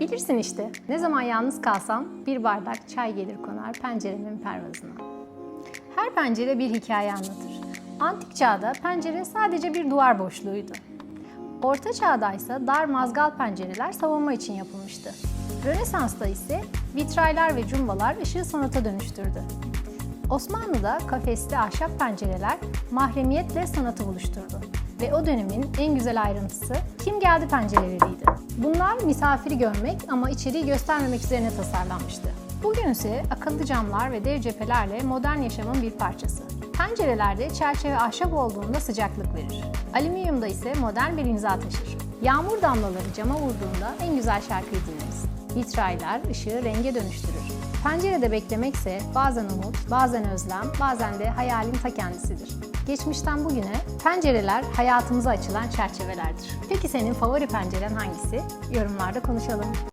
Bilirsin işte, ne zaman yalnız kalsam bir bardak çay gelir konar penceremin pervazına. Her pencere bir hikaye anlatır. Antik çağda pencere sadece bir duvar boşluğuydu. Orta çağda ise dar mazgal pencereler savunma için yapılmıştı. Rönesans'ta ise vitraylar ve cumbalar ışığı sanata dönüştürdü. Osmanlı'da kafesli ahşap pencereler mahremiyetle sanatı buluşturdu. Ve o dönemin en güzel ayrıntısı kim geldi pencereleriydi. Bunlar misafiri görmek ama içeriği göstermemek üzerine tasarlanmıştı. Bugün ise akıllı camlar ve dev cephelerle modern yaşamın bir parçası. Pencerelerde çerçeve ahşap olduğunda sıcaklık verir. Alüminyumda ise modern bir imza taşır. Yağmur damlaları cama vurduğunda en güzel şarkıyı dinleriz. Vitraylar ışığı renge dönüştürür. Pencerede beklemekse bazen umut, bazen özlem, bazen de hayalin ta kendisidir. Geçmişten bugüne pencereler hayatımıza açılan çerçevelerdir. Peki senin favori penceren hangisi? Yorumlarda konuşalım.